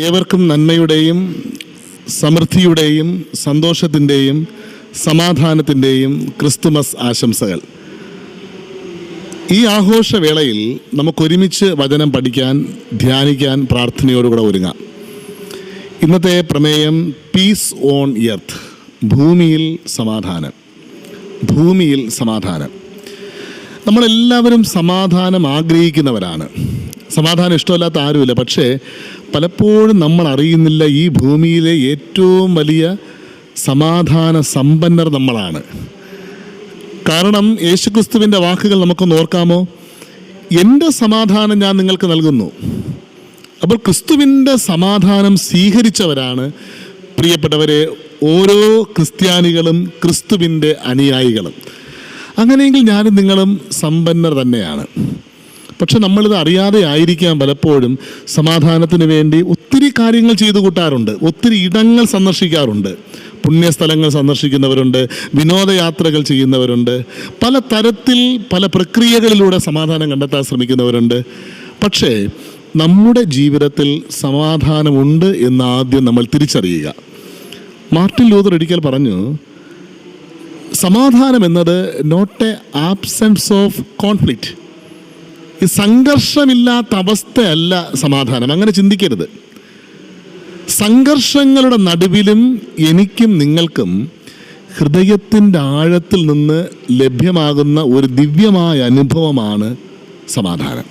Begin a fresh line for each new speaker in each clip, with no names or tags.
ഏവർക്കും നന്മയുടെയും സമൃദ്ധിയുടെയും സന്തോഷത്തിന്റെയും സമാധാനത്തിന്റെയും ക്രിസ്തുമസ് ആശംസകൾ. ഈ ആഘോഷവേളയിൽ നമുക്കൊരുമിച്ച് വചനം പഠിക്കാൻ ധ്യാനിക്കാൻ പ്രാർത്ഥനയോടുകൂടെ ഒരുങ്ങാം. ഇന്നത്തെ പ്രമേയം പീസ് ഓൺ എർത്ത് ഭൂമിയിൽ സമാധാനം. ഭൂമിയിൽ സമാധാനം. നമ്മളെല്ലാവരും സമാധാനം ആഗ്രഹിക്കുന്നവരാണ്. സമാധാനം ഇഷ്ടമല്ലാത്ത ആരുമില്ല. പക്ഷേ പലപ്പോഴും നമ്മൾ അറിയുന്നില്ല ഈ ഭൂമിയിലെ ഏറ്റവും വലിയ സമാധാന സമ്പന്നർ നമ്മളാണ്. കാരണം യേശുക്രിസ്തുവിന്റെ വാക്കുകൾ നമുക്ക് ഓർക്കാമോ? എന്റെ സമാധാനം ഞാൻ നിങ്ങൾക്ക് നൽകുന്നു. അപ്പോൾ ക്രിസ്തുവിന്റെ സമാധാനം സ്വീകരിച്ചവരാണ് പ്രിയപ്പെട്ടവരെ ഓരോ ക്രിസ്ത്യാനികളും ക്രിസ്തുവിന്റെ അനുയായികളും. അങ്ങനെയെങ്കിൽ ഞാനും നിങ്ങളും സമ്പന്നർ തന്നെയാണ്. പക്ഷെ നമ്മളിത് അറിയാതെ ആയിരിക്കാം പലപ്പോഴും സമാധാനത്തിന് വേണ്ടി ഒത്തിരി കാര്യങ്ങൾ ചെയ്തു കൂട്ടാറുണ്ട്. ഒത്തിരി ഇടങ്ങൾ സന്ദർശിക്കാറുണ്ട്. പുണ്യസ്ഥലങ്ങൾ സന്ദർശിക്കുന്നവരുണ്ട് വിനോദയാത്രകൾ ചെയ്യുന്നവരുണ്ട് പല തരത്തിൽ പല പ്രക്രിയകളിലൂടെ സമാധാനം കണ്ടെത്താൻ ശ്രമിക്കുന്നവരുണ്ട്. പക്ഷേ നമ്മുടെ ജീവിതത്തിൽ സമാധാനമുണ്ട് എന്ന് ആദ്യം നമ്മൾ തിരിച്ചറിയുക. മാർട്ടിൻ ലൂതർ ഒരിക്കൽ പറഞ്ഞു സമാധാനം എന്നത് not a absence of conflict ഈ സംഘർഷമില്ലാത്ത അവസ്ഥയല്ല സമാധാനം. അങ്ങനെ ചിന്തിക്കരുത്. സംഘർഷങ്ങളുടെ നടുവിലും എനിക്കും നിങ്ങൾക്കും ഹൃദയത്തിന്റെ ആഴത്തിൽ നിന്ന് ലഭ്യമാകുന്ന ഒരു ദിവ്യമായ അനുഭവമാണ് സമാധാനം.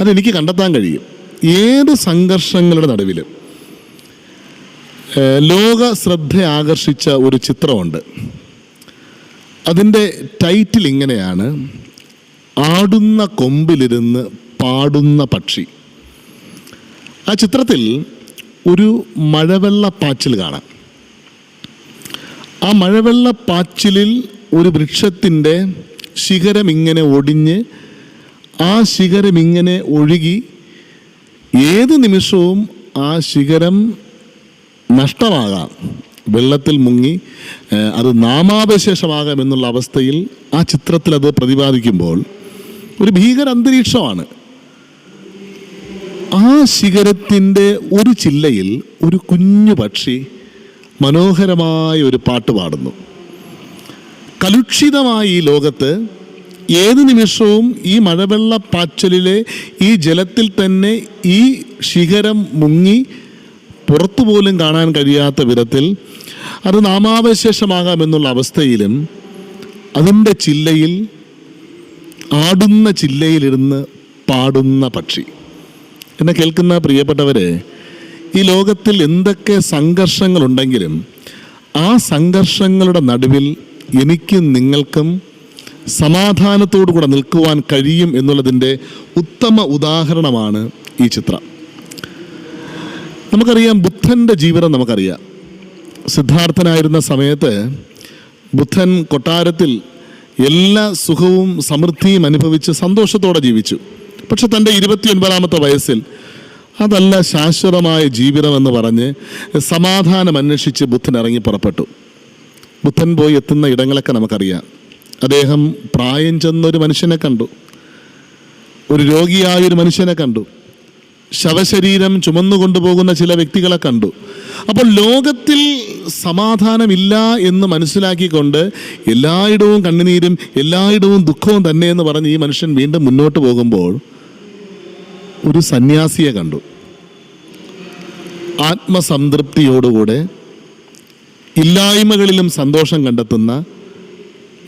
അതെനിക്ക് കണ്ടെത്താൻ കഴിയും. ഏത് സംഘർഷങ്ങളുടെ നടുവിലും. ലോക ശ്രദ്ധ ആകർഷിച്ച ഒരു ചിത്രമുണ്ട്. അതിന്റെ ടൈറ്റിൽ ഇങ്ങനെയാണ്. ആടുന്ന കൊമ്പിലിരുന്ന് പാടുന്ന പക്ഷി. ആ ചിത്രത്തിൽ ഒരു മഴവെള്ള പാച്ചിൽ കാണാം. ആ മഴവെള്ള പാച്ചിലിൽ ഒരു വൃക്ഷത്തിന്റെ ശിഖരം ഇങ്ങനെ ഒടിഞ്ഞ് ആ ശിഖരം ഇങ്ങനെ ഒഴുകി ഏത് നിമിഷവും ആ ശിഖരം നഷ്ടമാകാം. വെള്ളത്തിൽ മുങ്ങി അത് നാമാവശേഷമാകാം എന്നുള്ള അവസ്ഥയിൽ ആ ചിത്രത്തിൽ അത് പ്രതിപാദിക്കുമ്പോൾ ഒരു ഭീകര അന്തരീക്ഷമാണ്. ആ ശിഖരത്തിന്റെ ഒരു ചില്ലയിൽ ഒരു കുഞ്ഞു പക്ഷി മനോഹരമായ ഒരു പാട്ട് പാടുന്നു. കലുഷിതമായ ഈ ലോകത്ത് ഏത് നിമിഷവും ഈ മഴവെള്ള പാച്ചലിലെ ഈ ജലത്തിൽ തന്നെ ഈ ശിഖരം മുങ്ങി പുറത്തു പോലും കാണാൻ കഴിയാത്ത വിധത്തിൽ അത് നാമാവശേഷമാകാമെന്നുള്ള അവസ്ഥയിലും അതിന്റെ ചില്ലയിൽ ആടുന്ന ചില്ലയിലിരുന്ന് പാടുന്ന പക്ഷി. എന്നെ കേൾക്കുന്ന പ്രിയപ്പെട്ടവരെ ഈ ലോകത്തിൽ എന്തൊക്കെ സംഘർഷങ്ങളുണ്ടെങ്കിലും ആ സംഘർഷങ്ങളുടെ നടുവിൽ എനിക്കും നിങ്ങൾക്കും സമാധാനത്തോടു കൂടെ നിൽക്കുവാൻ കഴിയും എന്നുള്ളതിന്റെ ഉത്തമ ഉദാഹരണമാണ് ഈ ചിത്രം. നമുക്കറിയാം ബുദ്ധന്റെ ജീവിതം നമുക്കറിയാം. സിദ്ധാർത്ഥനായിരുന്ന സമയത്ത് ബുദ്ധൻ കൊട്ടാരത്തിൽ എല്ലാ സുഖവും സമൃദ്ധിയും അനുഭവിച്ച് സന്തോഷത്തോടെ ജീവിച്ചു. പക്ഷെ തന്റെ ഇരുപത്തിയൊൻപതാമത്തെ വയസ്സിൽ അതല്ല ശാശ്വതമായ ജീവിതമെന്ന് പറഞ്ഞ് സമാധാനം അന്വേഷിച്ച് ബുദ്ധൻ ഇറങ്ങി പുറപ്പെട്ടു. ബുദ്ധൻ പോയി എത്തുന്ന ഇടങ്ങളൊക്കെ നമുക്കറിയാം. അദ്ദേഹം പ്രായം ചെന്നൊരു മനുഷ്യനെ കണ്ടു. ഒരു രോഗിയായ ഒരു മനുഷ്യനെ കണ്ടു. ശവശരീരം ചുമന്നുകൊണ്ടുപോകുന്ന ചില വ്യക്തികളെ കണ്ടു. അപ്പോൾ ലോകത്തിൽ സമാധാനമില്ല എന്ന് മനസ്സിലാക്കിക്കൊണ്ട് എല്ലായിടവും കണ്ണുനീരും എല്ലായിടവും ദുഃഖവും തന്നെ എന്ന് പറഞ്ഞ് ഈ മനുഷ്യൻ വീണ്ടും മുന്നോട്ട് പോകുമ്പോൾ ഒരു സന്യാസിയെ കണ്ടു. ആത്മസംതൃപ്തിയോടുകൂടെ ഇല്ലായ്മകളിലും സന്തോഷം കണ്ടെത്തുന്ന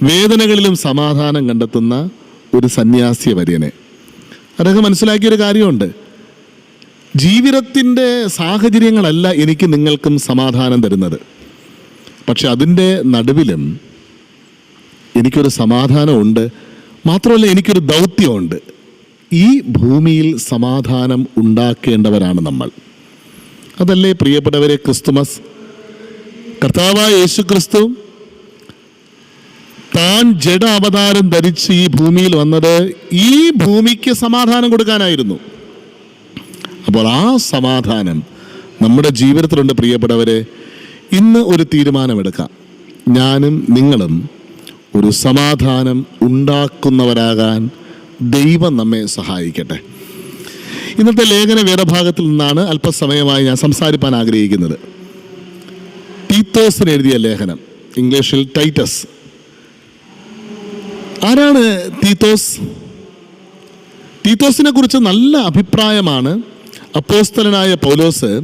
വേദനകളിലും സമാധാനം കണ്ടെത്തുന്ന ഒരു സന്യാസിയ വര്യനെ അദ്ദേഹം മനസ്സിലാക്കിയൊരു കാര്യമുണ്ട്. ജീവിതത്തിന്റെ സാഹചര്യങ്ങളല്ല എനിക്ക് നിങ്ങൾക്കും സമാധാനം തരുന്നത്. പക്ഷെ അതിന്റെ നടുവിലും എനിക്കൊരു സമാധാനമുണ്ട്. മാത്രമല്ല എനിക്കൊരു ദൗത്യമുണ്ട്. ഈ ഭൂമിയിൽ സമാധാനം ഉണ്ടാക്കേണ്ടവരാണ് നമ്മൾ. അതല്ലേ പ്രിയപ്പെട്ടവരെ ക്രിസ്തുമസ്? കർത്താവായ യേശു ക്രിസ്തു താൻ ജഡ അവതാരം ധരിച്ച് ഈ ഭൂമിയിൽ വന്നത് ഈ ഭൂമിക്ക് സമാധാനം കൊടുക്കാനായിരുന്നു. അപ്പോൾ ആ സമാധാനം നമ്മുടെ ജീവിതത്തിലുണ്ട് പ്രിയപ്പെട്ടവരെ. ഇന്ന് ഒരു തീരുമാനമെടുക്കാം. ഞാനും നിങ്ങളും ഒരു സമാധാനം ഉണ്ടാക്കുന്നവരാകാൻ ദൈവം നമ്മെ സഹായിക്കട്ടെ. ഇന്നത്തെ ലേഖന വേദഭാഗത്തിൽ നിന്നാണ് അല്പസമയമായി ഞാൻ സംസാരിപ്പാൻ ആഗ്രഹിക്കുന്നത്. ടീത്തോസിന് എഴുതിയ ലേഖനം ഇംഗ്ലീഷിൽ ടൈറ്റസ്. ആരാണ് തീത്തോസ് തീത്തോസിനെ കുറിച്ച് നല്ല അഭിപ്രായമാണ് അപ്പോസ്തലനായ പൗലോസ്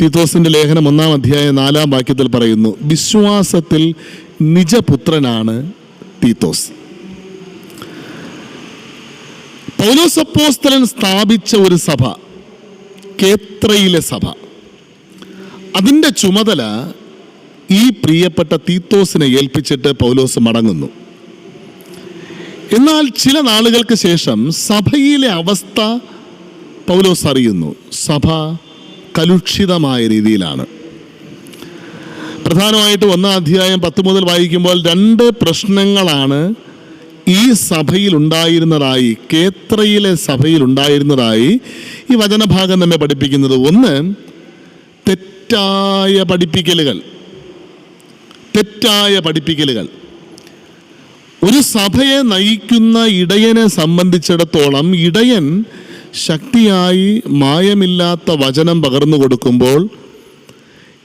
തീത്തോസിന്റെ ലേഖനം ഒന്നാം അധ്യായ നാലാം വാക്യത്തിൽ പറയുന്നു വിശ്വാസത്തിൽ നിജപുത്രനാണ് തീത്തോസ് പൗലോസ് അപ്പോസ്തലൻ സ്ഥാപിച്ച ഒരു സഭ കേത്രയിലെ സഭ. അതിന്റെ ചുമതല ഈ പ്രിയപ്പെട്ട തീത്തോസിനെ ഏൽപ്പിച്ചിട്ട് പൗലോസ് മടങ്ങുന്നു. എന്നാൽ ചില നാളുകൾക്ക് ശേഷം സഭയിലെ അവസ്ഥ പൗലോസ് അറിയുന്നു സഭ കലുഷിതമായ രീതിയിലാണ്. പ്രധാനമായിട്ട് ഒന്നാം അധ്യായം പത്ത് മുതൽ വായിക്കുമ്പോൾ രണ്ട് പ്രശ്നങ്ങളാണ് ഈ സഭയിൽ ഉണ്ടായിരുന്നതായി കേത്രയിലെ സഭയിൽ ഉണ്ടായിരുന്നതായി ഈ വചനഭാഗം തന്നെ പഠിപ്പിക്കുന്നത്. ഒന്ന് തെറ്റായ പഠിപ്പിക്കലുകൾ. തെറ്റായ പഠിപ്പിക്കലുകൾ. ഒരു സഭയെ നയിക്കുന്ന ഇടയനെ സംബന്ധിച്ചിടത്തോളം ഇടയൻ ശക്തിയായി മായമില്ലാത്ത വചനം പകർന്നു കൊടുക്കുമ്പോൾ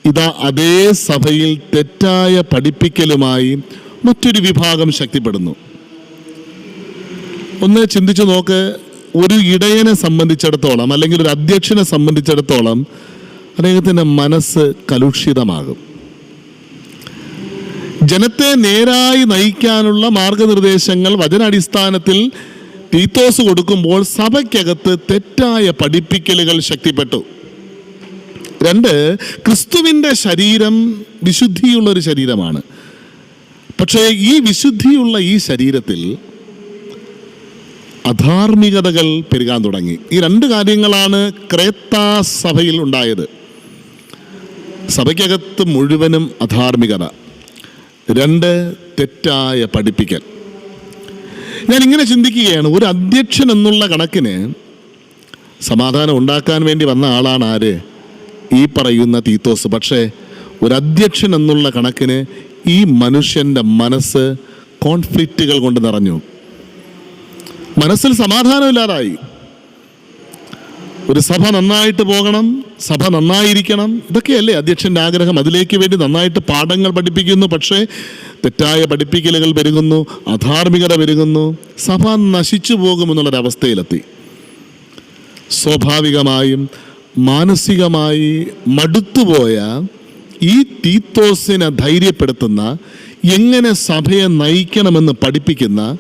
ഇതാ അതേ സഭയിൽ തെറ്റായ പഠിപ്പിക്കലുമായി മറ്റൊരു വിഭാഗം ശക്തിപ്പെടുന്നു. ഒന്ന് ചിന്തിച്ചു നോക്ക് ഒരു ഇടയനെ സംബന്ധിച്ചിടത്തോളം അല്ലെങ്കിൽ ഒരു അധ്യക്ഷനെ സംബന്ധിച്ചിടത്തോളം അദ്ദേഹത്തിന്റെ മനസ്സ് കലുഷിതമാകും. ജനത്തെ നേരായി നയിക്കാനുള്ള മാർഗനിർദ്ദേശങ്ങൾ വചനാടിസ്ഥാനത്തിൽ തീത്തോസ് കൊടുക്കുമ്പോൾ സഭയ്ക്കകത്ത് തെറ്റായ പഠിപ്പിക്കലുകൾ ശക്തിപ്പെട്ടു. രണ്ട് ക്രിസ്തുവിന്റെ ശരീരം വിശുദ്ധിയുള്ള ഒരു ശരീരമാണ്. പക്ഷേ ഈ വിശുദ്ധിയുള്ള ഈ ശരീരത്തിൽ അധാർമികതകൾ പെരുകാൻ തുടങ്ങി. ഈ രണ്ട് കാര്യങ്ങളാണ് ക്രേത്താ സഭയിൽ ഉണ്ടായത്. സഭയ്ക്കകത്ത് മുഴുവനും അധാർമികത. രണ്ട് തെറ്റായ പഠിപ്പിക്കൽ. ഞാൻ ഇങ്ങനെ ചിന്തിക്കുകയാണ് ഒരു അധ്യക്ഷൻ എന്നുള്ള കണക്കിന് സമാധാനം ഉണ്ടാക്കാൻ വേണ്ടി വന്ന ആളാണ് ആര്? ഈ പറയുന്ന തീത്തോസ്. പക്ഷേ ഒരു അധ്യക്ഷൻ എന്നുള്ള കണക്കിന് ഈ മനുഷ്യന്റെ മനസ്സ് കോൺഫ്ലിക്റ്റുകൾ കൊണ്ട് നിറഞ്ഞു. മനസ്സിൽ സമാധാനമില്ലാതായി ഒരു സഭ നന്നായിട്ട് പോകണം സഭ നന്നായിരിക്കണം. ഇതൊക്കെയല്ലേ അധ്യക്ഷന്റെ ആഗ്രഹം. അതിലേക്ക് വേണ്ടി നന്നായിട്ട് പാഠങ്ങൾ പഠിപ്പിക്കുന്നു. പക്ഷേ തെറ്റായ പഠിപ്പിക്കലുകൾ പെരുകുന്നു അധാർമികത പെരുകുന്നു സഭ നശിച്ചു പോകുമെന്നുള്ളൊരവസ്ഥയിലെത്തി സ്വാഭാവികമായും മാനസികമായി മടുത്തുപോയ ഈ തീത്തോസിനെ ധൈര്യപ്പെടുത്തുന്ന എങ്ങനെ സഭയെ നയിക്കണമെന്ന് പഠിപ്പിക്കുന്ന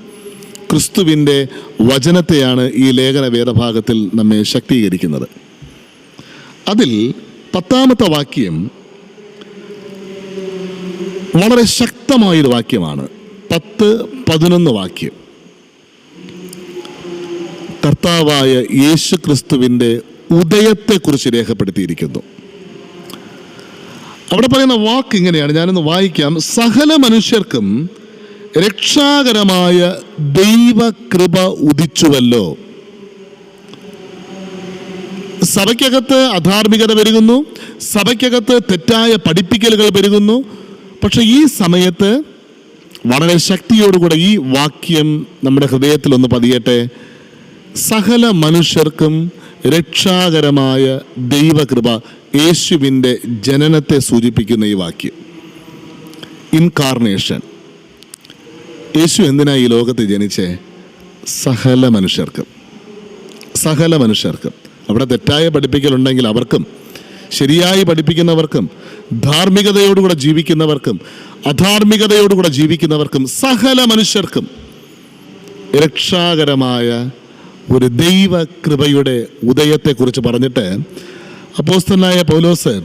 ക്രിസ്തുവിന്റെ വചനത്തെയാണ് ഈ ലേഖന വേദഭാഗത്തിൽ നമ്മെ ശക്തീകരിക്കുന്നത്. അതിൽ പത്താമത്തെ വാക്യം വളരെ ശക്തമായൊരു വാക്യമാണ്. പത്ത് പതിനൊന്ന് വാക്യം. കർത്താവായ യേശു ക്രിസ്തുവിന്റെ ഉദയത്തെക്കുറിച്ച് രേഖപ്പെടുത്തിയിരിക്കുന്നു. അവിടെ പറയുന്ന വാക്ക് ഇങ്ങനെയാണ്. ഞാനൊന്ന് വായിക്കാം. സകല മനുഷ്യർക്കും രക്ഷാകരമായ ദൈവകൃപ ഉദിച്ചുവല്ലോ. സഭയ്ക്കകത്ത് അധാർമികത പെരുകുന്നു. സഭയ്ക്കകത്ത് തെറ്റായ പഠിപ്പിക്കലുകൾ പെരുകുന്നു. പക്ഷെ ഈ സമയത്ത് വളരെ ശക്തിയോടുകൂടെ ഈ വാക്യം നമ്മുടെ ഹൃദയത്തിൽ ഒന്ന് പതിയട്ടെ. സകല മനുഷ്യർക്കും രക്ഷാകരമായ ദൈവകൃപ യേശുവിന്റെ ജനനത്തെ സൂചിപ്പിക്കുന്ന ഈ വാക്യം. ഇൻകാർണേഷൻ യേശു എന്തിനാ ഈ ലോകത്ത് ജനിച്ചേ? സകല മനുഷ്യർക്കും. സകല മനുഷ്യർക്കും. അവിടെ തെറ്റായ പഠിപ്പിക്കലുണ്ടെങ്കിൽ അവർക്കും ശരിയായി പഠിപ്പിക്കുന്നവർക്കും ധാർമ്മികതയോടുകൂടെ ജീവിക്കുന്നവർക്കും അധാർമികതയോടുകൂടെ ജീവിക്കുന്നവർക്കും സകല മനുഷ്യർക്കും രക്ഷാകരമായ ഒരു ദൈവ കൃപയുടെ ഉദയത്തെക്കുറിച്ച് പറഞ്ഞിട്ട് അപ്പോസ്തനായ പൗലോസ്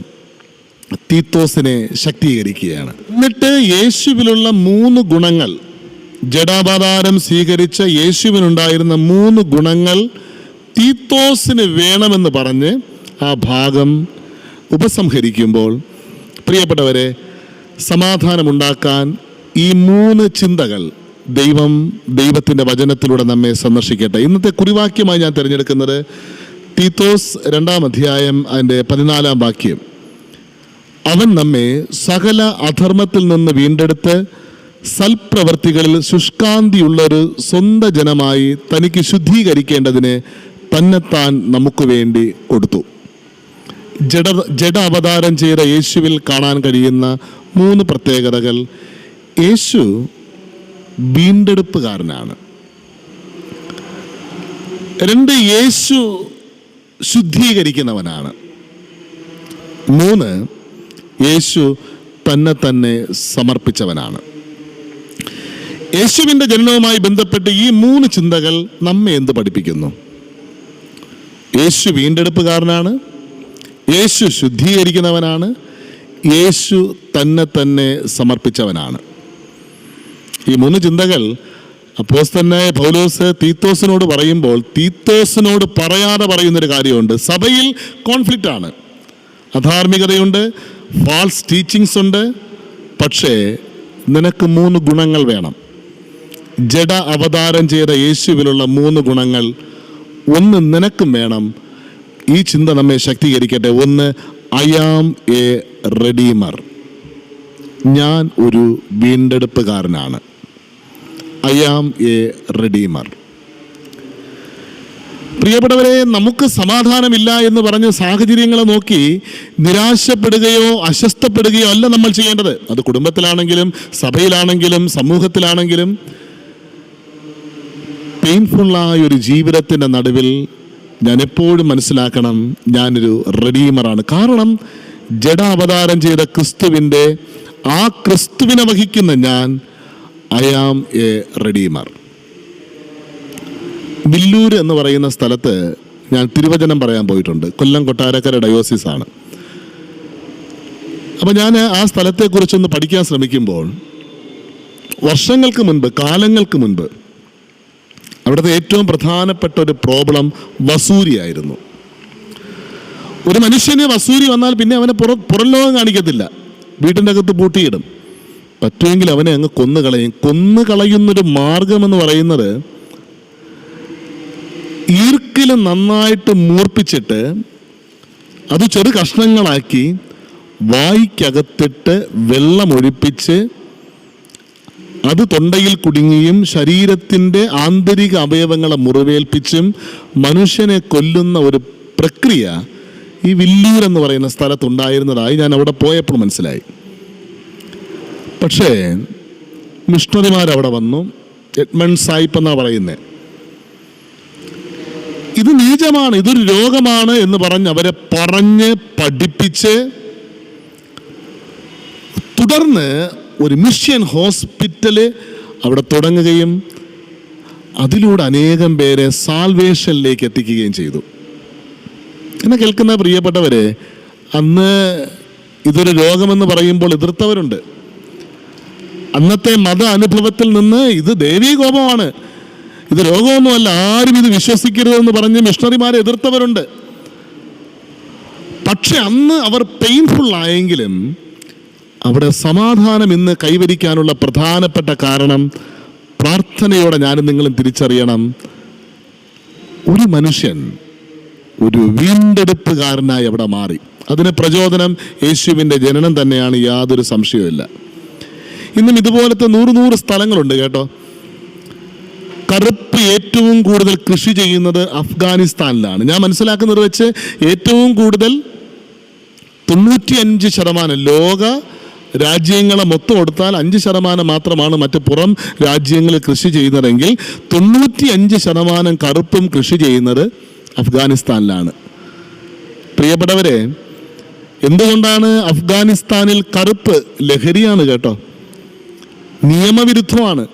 തീത്തോസിനെ ശക്തീകരിക്കുകയാണ്. എന്നിട്ട് യേശുവിലുള്ള മൂന്ന് ഗുണങ്ങൾ ജഡാപാതാരം സ്വീകരിച്ച യേശുവിനുണ്ടായിരുന്ന മൂന്ന് ഗുണങ്ങൾ തീത്തോസിന് വേണമെന്ന് പറഞ്ഞ് ആ ഭാഗം ഉപസംഹരിക്കുമ്പോൾ പ്രിയപ്പെട്ടവരെ സമാധാനമുണ്ടാക്കാൻ ഈ മൂന്ന് ചിന്തകൾ ദൈവം ദൈവത്തിന്റെ വചനത്തിലൂടെ നമ്മെ സന്ദർശിക്കട്ടെ. ഇന്നത്തെ കുറിവാക്യമായി ഞാൻ തിരഞ്ഞെടുക്കുന്നത് തീത്തോസ് രണ്ടാം അധ്യായം അതിന്റെ പതിനാലാം വാക്യം. അവൻ നമ്മെ സകല അധർമ്മത്തിൽ നിന്ന് വീണ്ടെടുത്ത് സൽപ്രവർത്തികളിൽ ശുഷ്കാന്തിയുള്ളൊരു സ്വന്ത ജനമായി തനിക്ക് ശുദ്ധീകരിക്കേണ്ടതിന് തന്നെത്താൻ നമുക്ക് വേണ്ടി കൊടുത്തു. ജഡ ജഡ അവതാരം ചെയ്ത യേശുവിൽ കാണാൻ കഴിയുന്ന മൂന്ന് പ്രത്യേകതകൾ. യേശു വീണ്ടെടുപ്പുകാരനാണ്. രണ്ട് യേശു ശുദ്ധീകരിക്കുന്നവനാണ്. മൂന്ന് യേശു തന്നെ തന്നെ സമർപ്പിച്ചവനാണ്. യേശുവിന്റെ ജനനവുമായി ബന്ധപ്പെട്ട് ഈ മൂന്ന് ചിന്തകൾ നമ്മെ എന്ത് പഠിപ്പിക്കുന്നു? യേശു വീണ്ടെടുപ്പുകാരനാണ്. യേശു ശുദ്ധീകരിക്കുന്നവനാണ്. യേശു തന്നെ തന്നെ സമർപ്പിച്ചവനാണ്. ഈ മൂന്ന് ചിന്തകൾ അപ്പോസ്തനായ പൗലോസ് തീത്തോസിനോട് പറയുമ്പോൾ തീത്തോസിനോട് പറയാതെ പറയുന്നൊരു കാര്യമുണ്ട്. സഭയിൽ കോൺഫ്ലിക്റ്റ് ആണ്. അധാർമികതയുണ്ട് ഫാൾസ് ടീച്ചിങ്സ് ഉണ്ട്. പക്ഷേ നിനക്ക് മൂന്ന് ഗുണങ്ങൾ വേണം. ജഡ അവതാരം ചെയ്ത യേശുവിലുള്ള മൂന്ന് ഗുണങ്ങൾ. ഒന്ന് നിനക്കും വേണം. ഈ ചിന്ത നമ്മെ ശക്തീകരിക്കട്ടെ. ഒന്ന് ഐ ആം എ റെഡീമർ ഞാൻ ഒരു വീണ്ടെടുപ്പുകാരനാണ്. ഐ ആം എ റെഡീമർ പ്രിയപ്പെട്ടവരെ നമുക്ക് സമാധാനമില്ല എന്ന് പറഞ്ഞ് സാഹചര്യങ്ങളെ നോക്കി നിരാശപ്പെടുകയോ അസ്വസ്ഥപ്പെടുകയോ അല്ല നമ്മൾ ചെയ്യേണ്ടത്. അത് കുടുംബത്തിലാണെങ്കിലും സഭയിലാണെങ്കിലും സമൂഹത്തിലാണെങ്കിലും പെയിൻഫുള്ളായ ഒരു ജീവിതത്തിന്റെ നടുവിൽ ഞാൻ എപ്പോഴും മനസ്സിലാക്കണം ഞാനൊരു റെഡീമറാണ് കാരണം ജഡാവതാരം ചെയ്ത ക്രിസ്തുവിന്റെ ആ ക്രിസ്തുവിനെ വഹിക്കുന്ന ഞാൻ I am a redeemer Villoor എന്ന് പറയുന്ന സ്ഥലത്ത് ഞാൻ തിരുവചനം പറയാൻ പോയിട്ടുണ്ട്. കൊല്ലം കൊട്ടാരക്കര ഡയോസിസ് ആണ് അപ്പോൾ ഞാൻ ആ സ്ഥലത്തെക്കുറിച്ചൊന്ന് പഠിക്കാൻ ശ്രമിക്കുമ്പോൾ വർഷങ്ങൾക്ക് മുൻപ് കാലങ്ങൾക്ക് മുൻപ് അവിടുത്തെ ഏറ്റവും പ്രധാനപ്പെട്ട ഒരു പ്രോബ്ലം വസൂരിയായിരുന്നു. ഒരു മനുഷ്യന് വസൂരി വന്നാൽ പിന്നെ അവനെ പുറ പുറം ലോകം കാണിക്കത്തില്ല. വീട്ടിന്റെ അകത്ത് പൂട്ടിയിടും. പറ്റുമെങ്കിൽ അവനെ അങ്ങ് കൊന്നു കളയും. കൊന്നു കളയുന്നൊരു മാർഗമെന്ന് പറയുന്നത് ഈർക്കിൽ നന്നായിട്ട് മൂർപ്പിച്ചിട്ട് അത് ചെറു കഷ്ണങ്ങളാക്കി വായിക്കകത്തിട്ട് വെള്ളമൊഴിപ്പിച്ച് അത് തൊണ്ടയിൽ കുടുങ്ങിയും ശരീരത്തിന്റെ ആന്തരിക അവയവങ്ങളെ മുറിവേൽപ്പിച്ചും മനുഷ്യനെ കൊല്ലുന്ന ഒരു പ്രക്രിയ ഈ വില്ലൂർ എന്ന് പറയുന്ന സ്ഥലത്തുണ്ടായിരുന്നതായി ഞാൻ അവിടെ പോയപ്പോൾ മനസ്സിലായി. പക്ഷേ മിഷണറിമാരവിടെ വന്നു. എഡ്മൺ സായിപ്പ് എന്നാ പറയുന്നത് ഇത് നീചമാണ് ഇതൊരു രോഗമാണ് എന്ന് പറഞ്ഞ് അവരെ പറഞ്ഞ് പഠിപ്പിച്ച് തുടർന്ന് ഒരു മിഷ്യൻ ഹോസ്പിറ്റൽ അവിടെ തുടങ്ങുകയും അതിലൂടെ അനേകം പേരെ സാൽവേഷനിലേക്ക് എത്തിക്കുകയും ചെയ്തു. എന്നെ കേൾക്കുന്ന പ്രിയപ്പെട്ടവരെ അന്ന് ഇതൊരു രോഗമെന്ന് പറയുമ്പോൾ എതിർത്തവരുണ്ട്. അന്നത്തെ മത അനുഭവത്തിൽ നിന്ന് ഇത് ദേവീകോപമാണ്. ഇത് രോഗമൊന്നുമല്ല ആരും ഇത് വിശ്വസിക്കരുതെന്ന് പറഞ്ഞ് മിഷണറിമാരെ എതിർത്തവരുണ്ട്. പക്ഷെ അന്ന് അവർ പെയിൻഫുൾ ആയെങ്കിലും അവിടെ സമാധാനം ഇന്ന് കൈവരിക്കാനുള്ള പ്രധാനപ്പെട്ട കാരണം പ്രാർത്ഥനയോടെ ഞാനും നിങ്ങളും തിരിച്ചറിയണം. ഒരു മനുഷ്യൻ ഒരു വീണ്ടെടുപ്പുകാരനായി അവിടെ മാറി. അതിന് പ്രചോദനം യേശുവിന്റെ ജനനം തന്നെയാണ് യാതൊരു സംശയവുമില്ല. ഇന്നും ഇതുപോലത്തെ നൂറ് നൂറ് സ്ഥലങ്ങളുണ്ട് കേട്ടോ. കറുപ്പ് ഏറ്റവും കൂടുതൽ കൃഷി ചെയ്യുന്നത് അഫ്ഗാനിസ്ഥാനിലാണ്. ഞാൻ മനസ്സിലാക്കുന്നത് വെച്ച് ഏറ്റവും കൂടുതൽ തൊണ്ണൂറ്റി അഞ്ച് ശതമാനം ലോക രാജ്യങ്ങളെ മൊത്തം എടുത്താൽ അഞ്ച് ശതമാനം മാത്രമാണ് മറ്റ് പുറം രാജ്യങ്ങളിൽ കൃഷി ചെയ്യുന്നതെങ്കിൽ തൊണ്ണൂറ്റി അഞ്ച് ശതമാനം കറുപ്പും കൃഷി ചെയ്യുന്നത് അഫ്ഗാനിസ്ഥാനിലാണ്. പ്രിയപ്പെട്ടവരെ എന്തുകൊണ്ടാണ് അഫ്ഗാനിസ്ഥാനിൽ കറുപ്പ് ലഹരിയാണ് കേട്ടോ? നിയമവിരുദ്ധമാണ്.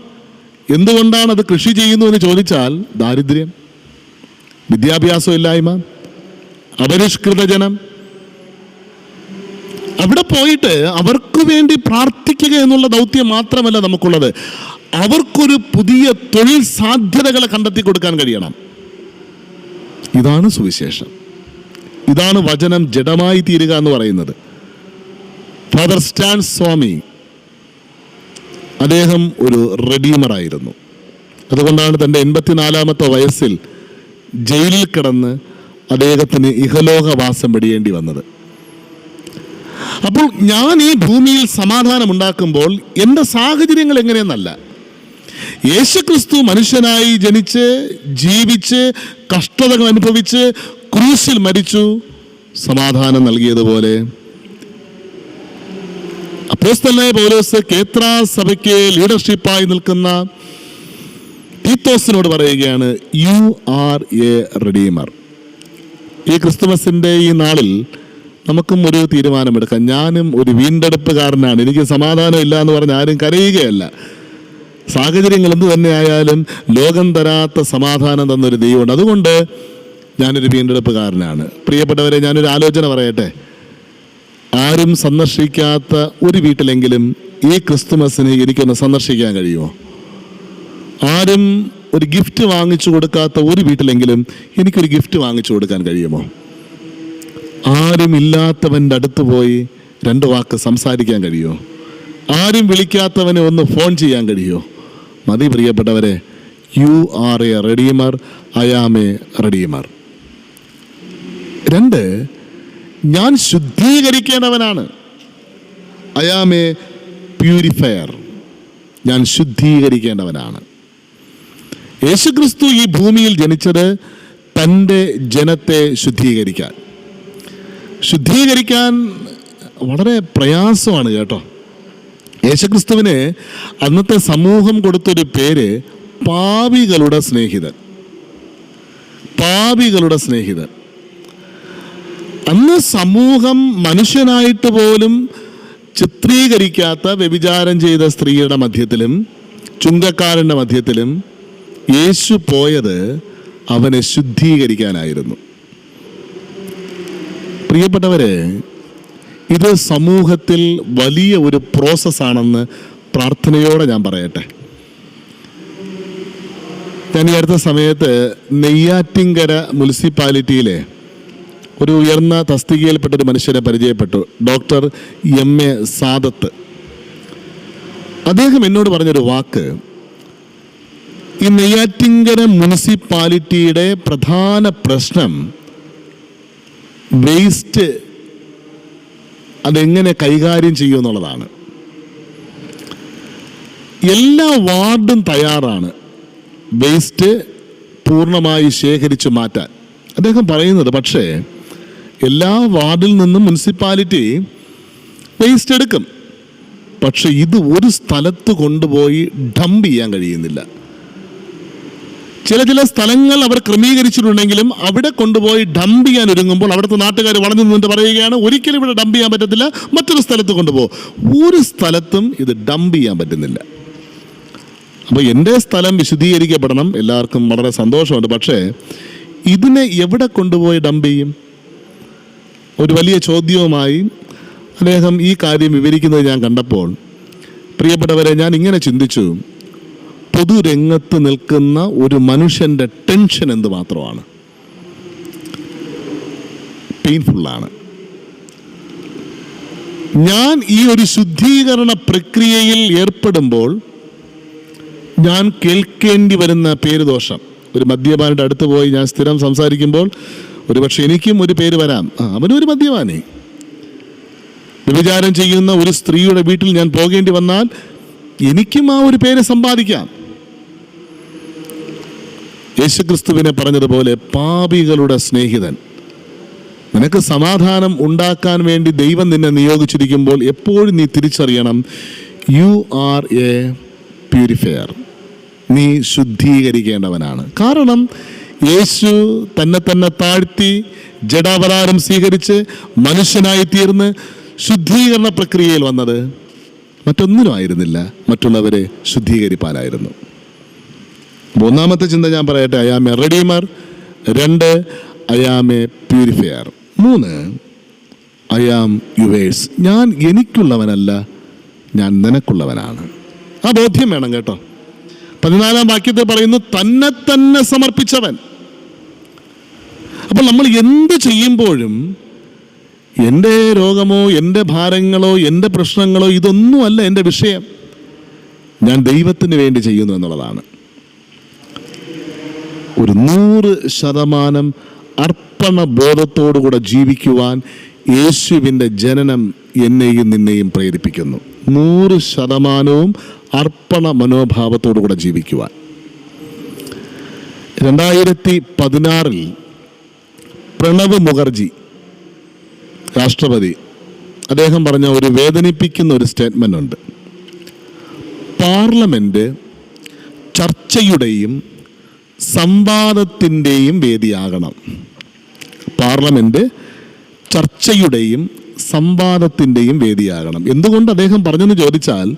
എന്തുകൊണ്ടാണ് അത് കൃഷി ചെയ്യുന്നു എന്ന് ചോദിച്ചാൽ ദാരിദ്ര്യം വിദ്യാഭ്യാസം ഇല്ലായ്മ അപരിഷ്കൃത ജനം അവിടെ പോയിട്ട് അവർക്ക് വേണ്ടി പ്രാർത്ഥിക്കുക എന്നുള്ള ദൗത്യം മാത്രമല്ല നമുക്കുള്ളത്. അവർക്കൊരു പുതിയ തൊഴിൽ സാധ്യതകളെ കണ്ടെത്തി കൊടുക്കാൻ കഴിയണം. ഇതാണ് സുവിശേഷം. ഇതാണ് വചനം ജഡമായി തീരുക എന്ന് പറയുന്നത്. ഫാദർ സ്റ്റാൻ സ്വാമി അദ്ദേഹം ഒരു റെഡീമറായിരുന്നു അതുകൊണ്ടാണ് തന്റെ എൺപത്തിനാലാമത്തെ വയസ്സിൽ ജയിലിൽ കിടന്ന് അദ്ദേഹത്തിന് ഇഹലോകവാസം വെടിയേണ്ടി വന്നത്. അപ്പോൾ ഞാൻ ഈ ഭൂമിയിൽ സമാധാനം ഉണ്ടാക്കുമ്പോൾ എന്റെ സാഹചര്യങ്ങൾ എങ്ങനെയെന്നല്ല. യേശുക്രിസ്തു മനുഷ്യനായി ജനിച്ച് ജീവിച്ച് കഷ്ടതകൾ അനുഭവിച്ച് ക്രൂശിൽ മരിച്ചു സമാധാനം നൽകിയതുപോലെ. അപ്പോസ്തലായ പൗലോസ് കേത്ര സഭയ്ക്ക് ലീഡർഷിപ്പായി നിൽക്കുന്ന തീത്തോസിനോട് പറയുകയാണ് യു ആർ എ റെഡീമർ. ഈ ക്രിസ്തുമസിന്റെ ഈ നാളിൽ നമുക്കും ഒരു തീരുമാനമെടുക്കാം. ഞാനും ഒരു വീണ്ടെടുപ്പുകാരനാണ്. എനിക്ക് സമാധാനം ഇല്ല എന്ന് പറഞ്ഞ് ആരും കരയുകയല്ല. സാഹചര്യങ്ങൾ എന്ത് തന്നെ ആയാലും ലോകം തരാത്ത സമാധാനം തന്നൊരു ദൈവമുണ്ട്. അതുകൊണ്ട് ഞാനൊരു വീണ്ടെടുപ്പുകാരനാണ്. പ്രിയപ്പെട്ടവരെ ഞാനൊരു ആലോചന പറയട്ടെ. ആരും സന്ദർശിക്കാത്ത ഒരു വീട്ടിലെങ്കിലും ഈ ക്രിസ്തുമസിന് എനിക്കൊന്ന് സന്ദർശിക്കാൻ കഴിയുമോ? ആരും ഒരു ഗിഫ്റ്റ് വാങ്ങിച്ചു കൊടുക്കാത്ത ഒരു വീട്ടിലെങ്കിലും എനിക്കൊരു ഗിഫ്റ്റ് വാങ്ങിച്ചു കൊടുക്കാൻ കഴിയുമോ? ആരും ഇല്ലാത്തവന്റെ അടുത്ത് പോയി രണ്ട് വാക്ക് സംസാരിക്കാൻ കഴിയുമോ ആരും വിളിക്കാത്തവനെ ഒന്ന് ഫോൺ ചെയ്യാൻ കഴിയുമോ മതി പ്രിയപ്പെട്ടവരെ you are a redeemer I am a രണ്ട് ഞാൻ ശുദ്ധീകരിക്കേണ്ടവനാണ്. ഐ ആം എ പ്യൂരിഫയർ ഞാൻ ശുദ്ധീകരിക്കേണ്ടവനാണ്. യേശുക്രിസ്തു ഈ ഭൂമിയിൽ ജനിച്ചത് തന്റെ ജനത്തെ ശുദ്ധീകരിക്കാൻ. ശുദ്ധീകരിക്കാൻ വളരെ പ്രയാസമാണ് കേട്ടോ. യേശുക്രിസ്തുവിന് അന്നത്തെ സമൂഹം കൊടുത്തൊരു പേര് പാപികളുടെ സ്നേഹിതൻ. പാപികളുടെ സ്നേഹിതൻ. അന്ന് സമൂഹം മനുഷ്യനായിട്ട് പോലും ചിത്രീകരിക്കാത്ത വ്യഭിചാരം ചെയ്ത സ്ത്രീയുടെ മധ്യത്തിലും ചുങ്കക്കാരന്റെ മധ്യത്തിലും യേശു പോയത് അവനെ ശുദ്ധീകരിക്കാനായിരുന്നു. പ്രിയപ്പെട്ടവരെ ഇത് സമൂഹത്തിൽ വലിയ ഒരു പ്രോസസ്സാണെന്ന് പ്രാർത്ഥനയോടെ ഞാൻ പറയട്ടെ. ഞാൻ ഈ അടുത്ത സമയത്ത് നെയ്യാറ്റിങ്കര മുനിസിപ്പാലിറ്റിയിലെ ഒരു ഉയർന്ന തസ്തികയിൽപ്പെട്ട ഒരു മനുഷ്യനെ പരിചയപ്പെട്ടു ഡോക്ടർ എം എ സാദത്ത്. അദ്ദേഹം എന്നോട് പറഞ്ഞൊരു വാക്ക് ഈ നെയ്യാറ്റിങ്കര മുനിസിപ്പാലിറ്റിയുടെ പ്രധാന പ്രശ്നം വേസ്റ്റ് അതെങ്ങനെ കൈകാര്യം ചെയ്യും എന്നുള്ളതാണ്. എല്ലാ വാർഡും തയ്യാറാണ്. വേസ്റ്റ് പൂർണമായി ശേഖരിച്ചു മാറ്റാൻ. അദ്ദേഹം പറയുന്നത് പക്ഷേ എല്ലാ വാർഡിൽ നിന്നും മുനിസിപ്പാലിറ്റി വേസ്റ്റ് എടുക്കും. പക്ഷെ ഇത് ഒരു സ്ഥലത്ത് കൊണ്ടുപോയി ഡംപ് ചെയ്യാൻ കഴിയുന്നില്ല. ചില ചില സ്ഥലങ്ങൾ അവർ ക്രമീകരിച്ചിട്ടുണ്ടെങ്കിലും അവിടെ കൊണ്ടുപോയി ഡംപ് ചെയ്യാൻ ഒരുങ്ങുമ്പോൾ അവിടുത്തെ നാട്ടുകാർ വളഞ്ഞു നിന്നിട്ട് പറയുകയാണ് ഒരിക്കലും ഇവിടെ ഡംപ് ചെയ്യാൻ പറ്റത്തില്ല മറ്റൊരു സ്ഥലത്ത് കൊണ്ടുപോകും ഒരു സ്ഥലത്തും ഇത് ഡംപ് ചെയ്യാൻ പറ്റുന്നില്ല. അപ്പോൾ എന്റെ സ്ഥലം വിശദീകരിക്കപ്പെടണം എല്ലാവർക്കും വളരെ സന്തോഷമുണ്ട്. പക്ഷേ ഇതിനെ എവിടെ കൊണ്ടുപോയി ഡംപ് ചെയ്യും? ഒരു വലിയ ചോദ്യവുമായി അദ്ദേഹം ഈ കാര്യം വിവരിക്കുന്നത് ഞാൻ കണ്ടപ്പോൾ. പ്രിയപ്പെട്ടവരെ ഞാൻ ഇങ്ങനെ ചിന്തിച്ചു. പൊതുരംഗത്ത് നിൽക്കുന്ന ഒരു മനുഷ്യന്റെ ടെൻഷൻ എന്ത് മാത്രമാണ്? പെയിൻഫുള്ളാണ് ഞാൻ ഈ ഒരു ശുദ്ധീകരണ പ്രക്രിയയിൽ ഏർപ്പെടുമ്പോൾ ഞാൻ കേൾക്കേണ്ടി വരുന്ന പേരുദോഷം ഒരു മദ്യപാനിയുടെ അടുത്ത് പോയി ഞാൻ സ്ഥിരം സംസാരിക്കുമ്പോൾ ഒരുപക്ഷെ എനിക്കും ഒരു പേര് വരാം. ആ അവനും ഒരു മദ്യപാനി. വ്യഭിചാരം ചെയ്യുന്ന ഒരു സ്ത്രീയുടെ വീട്ടിൽ ഞാൻ പോകേണ്ടി വന്നാൽ എനിക്കും ആ ഒരു പേര് സമ്പാദിക്കാം. യേശുക്രിസ്തുവിനെ പറഞ്ഞതുപോലെ പാപികളുടെ സ്നേഹിതൻ. നിനക്ക് സമാധാനം ഉണ്ടാക്കാൻ വേണ്ടി ദൈവം നിന്നെ നിയോഗിച്ചിരിക്കുമ്പോൾ എപ്പോഴും നീ തിരിച്ചറിയണം യു ആർ എ പ്യൂരിഫയർ നീ ശുദ്ധീകരിക്കേണ്ടവനാണ്. കാരണം യേശു തന്നെ തന്നെ താഴ്ത്തി ജഡാവതാരം സ്വീകരിച്ച് മനുഷ്യനായി തീർന്ന് ശുദ്ധീകരണ പ്രക്രിയയിൽ വന്നത് മറ്റൊന്നിനും ആയിരുന്നില്ല. മറ്റുള്ളവരെ ശുദ്ധീകരിപ്പാനായിരുന്നു. അപ്പൊ ഒന്നാമത്തെ ചിന്ത ഞാൻ പറയട്ടെ I am I am a redeemer രണ്ട് എ പ്യൂരിഫയർ മൂന്ന് ആം യുവേഴ്സ് ഞാൻ എനിക്കുള്ളവനല്ല ഞാൻ നിനക്കുള്ളവനാണ്. ആ ബോധ്യം വേണം കേട്ടോ. പതിനാലാം വാക്യത്തിൽ പറയുന്നു തന്നെ തന്നെ സമർപ്പിച്ചവൻ. അപ്പോൾ നമ്മൾ എന്ത് ചെയ്യുമ്പോഴും എന്റെ രോഗമോ എന്റെ ഭാരങ്ങളോ എന്റെ പ്രശ്നങ്ങളോ ഇതൊന്നുമല്ല എന്റെ വിഷയം. ഞാൻ ദൈവത്തിന് വേണ്ടി ചെയ്യുന്നു എന്നുള്ളതാണ്. ഒരു നൂറ് ശതമാനം അർപ്പണ ബോധത്തോടുകൂടെ ജീവിക്കുവാൻ യേശുവിന്റെ ജനനം എന്നെയും നിന്നെയും പ്രേരിപ്പിക്കുന്നു. നൂറ് ശതമാനവും അർപ്പണ മനോഭാവത്തോടുകൂടെ ജീവിക്കുവാൻ. രണ്ടായിരത്തി പതിനാറിൽ പ്രണവ് മുഖർജി രാഷ്ട്രപതി അദ്ദേഹം പറഞ്ഞ ഒരു വേദനിപ്പിക്കുന്ന ഒരു സ്റ്റേറ്റ്മെന്റ് ഉണ്ട്. പാർലമെന്റ് ചർച്ചയുടെയും സംവാദത്തിന്റെയും വേദിയാകണം. പാർലമെന്റ് ചർച്ചയുടെയും സംവാദത്തിന്റെയും വേദിയാകണം. എന്തുകൊണ്ട് അദ്ദേഹം പറഞ്ഞെന്ന് ചോദിച്ചാൽ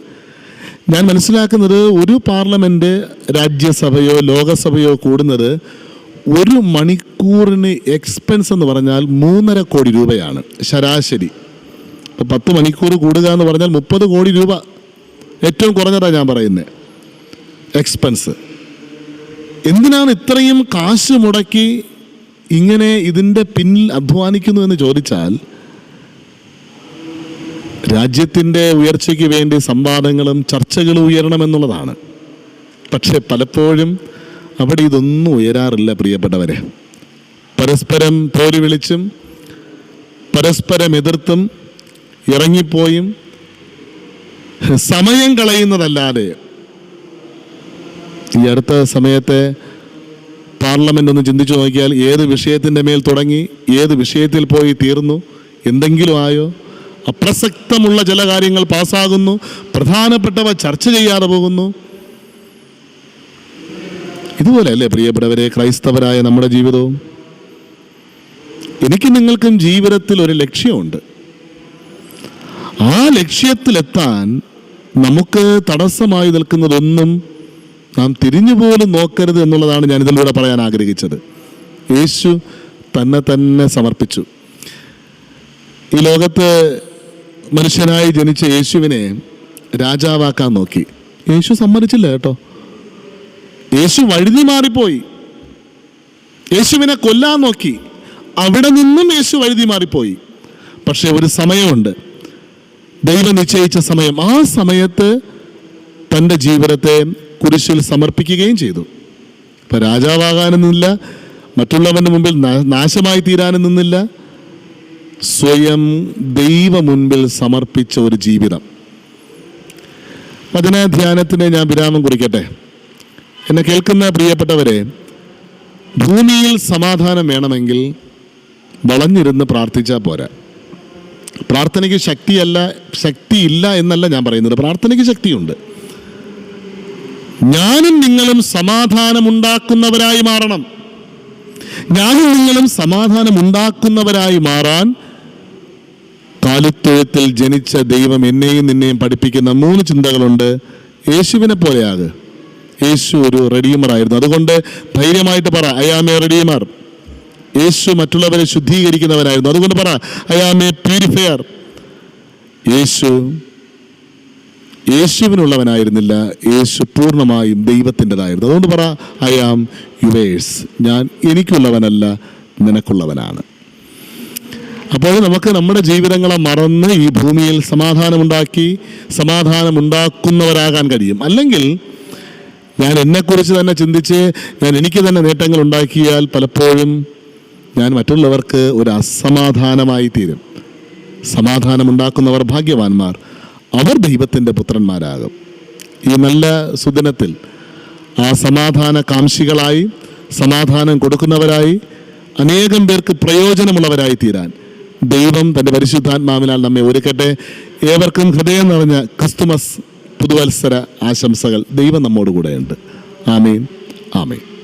ഞാൻ മനസ്സിലാക്കുന്നത് ഒരു പാർലമെന്റ് രാജ്യസഭയോ ലോകസഭയോ കൂടുന്നത് ഒരു മണിക്കൂറിന് എക്സ്പെൻസ് എന്ന് പറഞ്ഞാൽ മൂന്നര കോടി രൂപയാണ് ശരാശരി. ഇപ്പം പത്ത് മണിക്കൂർ കൂടുക എന്ന് പറഞ്ഞാൽ മുപ്പത് കോടി രൂപ. ഏറ്റവും കുറഞ്ഞതാണ് ഞാൻ പറയുന്നത് എക്സ്പെൻസ് എന്തിനാണ് ഇത്രയും കാശ് മുടക്കി ഇങ്ങനെ ഇതിന്റെ പിന്നിൽ അധ്വാനിക്കുന്നു എന്ന് ചോദിച്ചാൽ രാജ്യത്തിന്റെ ഉയർച്ചയ്ക്ക് വേണ്ടി സംവാദങ്ങളും ചർച്ചകളും ഉയരണമെന്നുള്ളതാണ് പക്ഷെ പലപ്പോഴും അവിടെ ഇതൊന്നും ഉയരാറില്ല പ്രിയപ്പെട്ടവരെ. പരസ്പരം പോരി വിളിച്ചും പരസ്പരം എതിർത്തും ഇറങ്ങിപ്പോയും സമയം കളയുന്നതല്ലാതെ ഈ അടുത്ത സമയത്തെ പാർലമെന്റ് ഒന്ന് ചിന്തിച്ചു നോക്കിയാൽ ഏത് വിഷയത്തിന്റെ മേൽ തുടങ്ങി ഏത് വിഷയത്തിൽ പോയി തീർന്നു എന്തെങ്കിലും ആയോ? അപ്രസക്തമുള്ള ചില കാര്യങ്ങൾ പാസ്സാകുന്നു പ്രധാനപ്പെട്ടവ ചർച്ച ചെയ്യാതെ പോകുന്നു. ഇതുപോലെ അല്ലേ പ്രിയപ്പെട്ടവരെ ക്രൈസ്തവരായ നമ്മുടെ ജീവിതവും? എനിക്ക് നിങ്ങൾക്കും ജീവിതത്തിൽ ഒരു ലക്ഷ്യമുണ്ട്. ആ ലക്ഷ്യത്തിലെത്താൻ നമുക്ക് തടസ്സമായി നിൽക്കുന്നതൊന്നും നാം തിരിഞ്ഞു പോലും നോക്കരുത് എന്നുള്ളതാണ് ഞാൻ ഇതിലൂടെ പറയാൻ ആഗ്രഹിച്ചത്. യേശു തന്നെ തന്നെ സമർപ്പിച്ചു. ഈ ലോകത്ത് മനുഷ്യനായി ജനിച്ച യേശുവിനെ രാജാവാക്കാൻ നോക്കി. യേശു സമ്മതിച്ചില്ല കേട്ടോ. യേശു വഴുതി മാറിപ്പോയി. യേശുവിനെ കൊല്ലാൻ നോക്കി. അവിടെ നിന്നും യേശു വഴുതി മാറിപ്പോയി. പക്ഷെ ഒരു സമയമുണ്ട്. ദൈവം നിശ്ചയിച്ച സമയം. ആ സമയത്ത് തന്റെ ജീവിതത്തെ കുരിശിൽ സമർപ്പിക്കുകയും ചെയ്തു. ഇപ്പം രാജാവാകാനും നിന്നില്ല മറ്റുള്ളവന്റെ മുമ്പിൽ നാശമായി തീരാനും നിന്നില്ല. സ്വയം ദൈവ മുൻപിൽ സമർപ്പിച്ച ഒരു ജീവിതം. വചന ധ്യാനത്തിന് ഞാൻ വിരാമം കുറിക്കട്ടെ. എന്നെ കേൾക്കുന്ന പ്രിയപ്പെട്ടവരെ ഭൂമിയിൽ സമാധാനം വേണമെങ്കിൽ വളഞ്ഞിരുന്ന് പ്രാർത്ഥിച്ചാൽ പോരാ. പ്രാർത്ഥനയ്ക്ക് ശക്തിയല്ല ശക്തിയില്ല എന്നല്ല ഞാൻ പറയുന്നത്. പ്രാർത്ഥനയ്ക്ക് ശക്തിയുണ്ട്. ഞാനും നിങ്ങളും സമാധാനമുണ്ടാക്കുന്നവരായി മാറണം. ഞാനും നിങ്ങളും സമാധാനമുണ്ടാക്കുന്നവരായി മാറാൻ കാലിത്തൊഴുത്തിൽ ജനിച്ച ദൈവം എന്നെയും നിന്നെയും പഠിപ്പിക്കുന്ന മൂന്ന് ചിന്തകളുണ്ട്. യേശുവിനെ പോലെയാക്. യേശു ഒരു റെഡീമർ ആയിരുന്നു. അതുകൊണ്ട് ധൈര്യമായിട്ട് പറ ഐ ആം എ യേശു മറ്റുള്ളവരെ ശുദ്ധീകരിക്കുന്നവനായിരുന്നു അതുകൊണ്ട് പറ I am a purifier Yesu യേശുവിനുള്ളവനായിരുന്നില്ല Yesu പൂർണമായും ദൈവത്തിന്റെതായിരുന്നു. അതുകൊണ്ട് പറ ഐ ആം യുവേഴ്സ് ഞാൻ എനിക്കുള്ളവനല്ല നിനക്കുള്ളവനാണ്. അപ്പോൾ നമുക്ക് നമ്മുടെ ജീവിതങ്ങളെ മറന്ന് ഈ ഭൂമിയിൽ സമാധാനമുണ്ടാക്കി സമാധാനമുണ്ടാക്കുന്നവരാകാൻ കഴിയും. അല്ലെങ്കിൽ ഞാൻ എന്നെക്കുറിച്ച് തന്നെ ചിന്തിച്ച് ഞാൻ എനിക്ക് തന്നെ നേട്ടങ്ങൾ ഉണ്ടാക്കിയാൽ പലപ്പോഴും ഞാൻ മറ്റുള്ളവർക്ക് ഒരു അസമാധാനമായി തീരും. സമാധാനമുണ്ടാക്കുന്നവർ ഭാഗ്യവാന്മാർ. അവർ ദൈവത്തിന്റെ പുത്രന്മാരാകും. ഈ നല്ല സുദിനത്തിൽ ആ സമാധാന കാംക്ഷികളായി സമാധാനം കൊടുക്കുന്നവരായി അനേകം പേർക്ക് പ്രയോജനമുള്ളവരായി തീരാൻ ദൈവം തന്റെ പരിശുദ്ധാത്മാവിനാൽ നമ്മെ ഒരുക്കട്ടെ. ഏവർക്കും ഹൃദയം നിറഞ്ഞ ക്രിസ്തുമസ് പുതുവത്സര ആശംസകൾ ദൈവം നമ്മോടുകൂടെയുണ്ട്. ആമീൻ. ആമീൻ.